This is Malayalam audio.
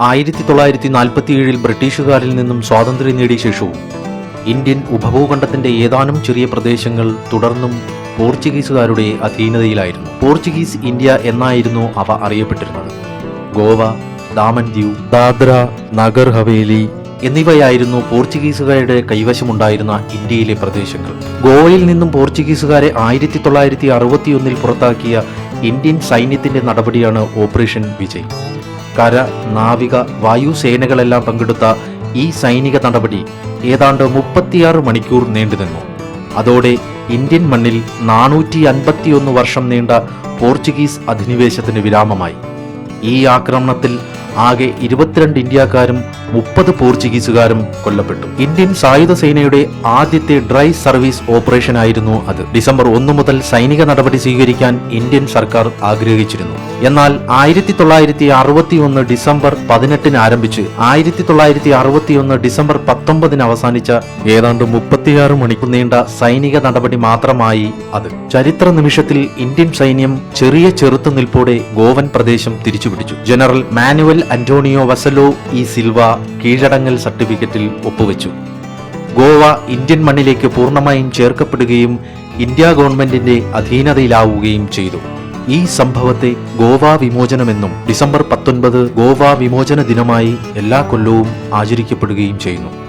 ആയിരത്തി തൊള്ളായിരത്തി നാൽപ്പത്തിയേഴിൽ ബ്രിട്ടീഷുകാരിൽ നിന്നും സ്വാതന്ത്ര്യം നേടിയ ശേഷവും ഇന്ത്യൻ ഉപഭൂഖണ്ഡത്തിന്റെ ഏതാനും ചെറിയ പ്രദേശങ്ങൾ തുടർന്നും പോർച്ചുഗീസുകാരുടെ അധീനതയിലായിരുന്നു. പോർച്ചുഗീസ് ഇന്ത്യ എന്നായിരുന്നു അവ അറിയപ്പെട്ടിരുന്നത്. ഗോവ ദാമൻ ദ്വീപ് ദാദ്ര നഗർ ഹവേലി എന്നിവയായിരുന്നു പോർച്ചുഗീസുകാരുടെ കൈവശമുണ്ടായിരുന്ന ഇന്ത്യയിലെ പ്രദേശങ്ങൾ. ഗോവയിൽ നിന്നും പോർച്ചുഗീസുകാരെ ആയിരത്തി തൊള്ളായിരത്തി അറുപത്തിയൊന്നിൽ പുറത്താക്കിയ ഇന്ത്യൻ സൈന്യത്തിന്റെ നടപടിയാണ് ഓപ്പറേഷൻ വിജയ്. കര നാവിക വായുസേനകളെല്ലാം പങ്കെടുത്ത ഈ സൈനിക നടപടി ഏതാണ്ട് മുപ്പത്തിയാറ് മണിക്കൂർ നീണ്ടുനിന്നു അതോടെ ഇന്ത്യൻ മണ്ണിൽ നാനൂറ്റി അൻപത്തിയൊന്ന് വർഷം നീണ്ട പോർച്ചുഗീസ് അധിനിവേശത്തിന് വിരാമമായി. ഈ ആക്രമണത്തിൽ ആകെ ഇരുപത്തിരണ്ട് ഇന്ത്യക്കാരും മുപ്പത് പോർച്ചുഗീസുകാരും കൊല്ലപ്പെട്ടു. ഇന്ത്യൻ സായുധ സേനയുടെ ആദ്യത്തെ ഡ്രൈ സർവീസ് ഓപ്പറേഷൻ ആയിരുന്നു അത്. ഡിസംബർ ഒന്ന് മുതൽ സൈനിക നടപടി സ്വീകരിക്കാൻ ഇന്ത്യൻ സർക്കാർ ആഗ്രഹിച്ചിരുന്നു. എന്നാൽ ആയിരത്തി തൊള്ളായിരത്തി അറുപത്തി ഒന്ന് ഡിസംബർ പതിനെട്ടിന് ആരംഭിച്ച് ആയിരത്തി തൊള്ളായിരത്തി അറുപത്തി ഒന്ന് ഡിസംബർ പത്തൊമ്പതിന് അവസാനിച്ച ഏതാണ്ട് മുപ്പത്തിയാറ് മണിക്കൂർ നീണ്ട സൈനിക നടപടി മാത്രമായി അത്. ചരിത്ര നിമിഷത്തിൽ ഇന്ത്യൻ സൈന്യം ചെറിയ ചെറുത്തുനിൽപ്പോടെ ഗോവൻ പ്രദേശം തിരിച്ചുപിടിച്ചു. General Manuel Antonio Vassalo e Silva കീഴടങ്ങൽ സർട്ടിഫിക്കറ്റിൽ ഒപ്പുവെച്ചു. ഗോവ ഇന്ത്യൻ മണ്ണിലേക്ക് പൂർണമായും ചേർക്കപ്പെടുകയും ഇന്ത്യ ഗവൺമെന്റിന്റെ അധീനതയിലാവുകയും ചെയ്തു. ഈ സംഭവത്തെ ഗോവ വിമോചനമെന്നും ഡിസംബർ പത്തൊൻപത് ഗോവ വിമോചന ദിനമായി എല്ലാ കൊല്ലവും ആചരിക്കപ്പെടുകയും ചെയ്യുന്നു.